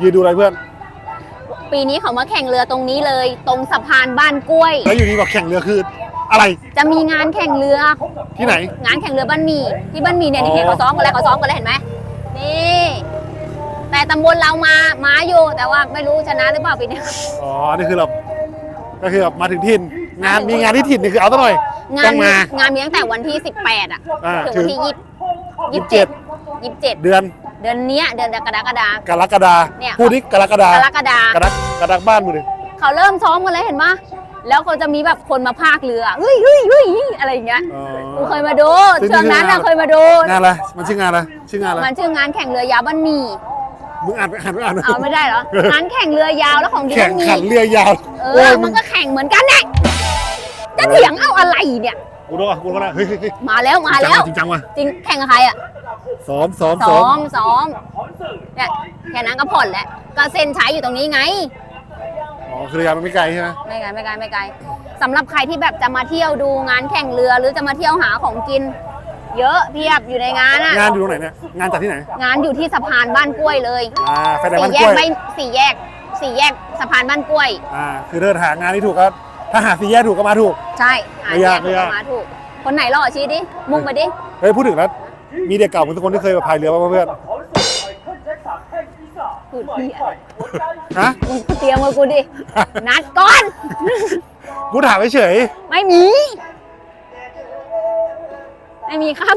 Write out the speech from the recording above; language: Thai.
ยืนดูอะไรเพื่อน ปีนี้เขามาแข่งเรือตรงนี้เลย ตรงสะพานบ้านกล้วย แล้วอยู่ดีบอกแข่งเรือคือ อะไร จะมีงานแข่งเรือ ที่ไหน งานแข่งเรือบ้านหมีที่บ้านหมีเนี่ยอ๋อที่เห็นเขาซ้อมกันแล้วเขาซ้อมกันแล้วเห็นไหมนี่ แต่ตำบลเรามามาอยู่แต่ว่าไม่รู้ชนะหรือเปล่าปีนี้ อ๋อ นี่คือเราก็คือแบบมาถึงถิ่น งานมีงานที่ถิ่นนี่คือเอาซะหน่อย งาต้นองมางานมีตั้งแต่วันที่ 18 อะอ่าถึงวันที่ถึง ยี่สิบเจ็ดยี่สิบเจ็ดเดือน เดือนเนี้ยเดือนกรกฎา กรกฎาเนี่ย พูดนี้กรกฎากรกฎากรกกรกบ้านมือดิเขาเริ่มซ้อมกันแล้วเห็นปะแล้วเขาจะมีแบบคนมาพากเรือเฮ้ยเฮ้ยเฮ้ยอะไรอย่างเงี้ยอ๋อ กูเคยมาดูซึ่งช่วงนั้นนี่น่ะคือเคยมาดู งานอะไรมันชื่องานอะไรชื่องานอะไรมันชื่องานแข่งเรือยาวบ้านหมีมึงอ่านอ่านอ่านเอาไม่ได้เหรองานแข่งเรือยาวแล้วของดีแข่งบ้านหมีขันเรือยาวเอโอ้อยมันก็แข่งเหมือนกันแหละจะเถียงเอาอะไรเนี่ย กูรู้อะกูรู้นะเฮ้ยเฮ้ยเฮ้ยมาแล้วมาแล้วจริงจังว่ะจริงแข่งกับใครอะ ซ้อมซ้อมซ้ซ้ออมมซ้อมเนี่ยแค่นั้นก็ผ่อนแล้ว ก็เซ็นใช้อยู่ตรงนี้ไง อ๋อคือเรือยาวมันไม่ไกลใช่ไหมไม่ไกลไม่ไกลไม่ไกลสำหรับใครที่แบบจะมาเที่ยวดูงานแข่งเรือหรือจะมาเที่ยวหาของกิน เยอะเพียบอยู่ในงานอะ งานอยู่ตรงไหนเนี่ย งานจัดที่ไหน งานอยู่ที่สะพานบ้านกล้วยเลยอ่าไฟแดงสี่บ้านแยกล้กวยไม่สี่แยกสี่แยกสะพานบ้านกล้วย อ่าคือเดินหางานที่ถูกก็ถ้าหาซีแยกถูกก็มาถูก ใช่หาไม่แยยากกไม่ยาก มาถูก คนไหนหล่อชี้ดิ มุ่งไปดิ เฮ้ยพูดถึงแล้ว มีเด็กเก่าบางคนที่เคยมาพายเรือป่ะเพื่อนพูดเหี้ยฮะมึงเตรียมมากูดิ นัดก่อน กูถามเฉย ไม่มี ไม่มีครับ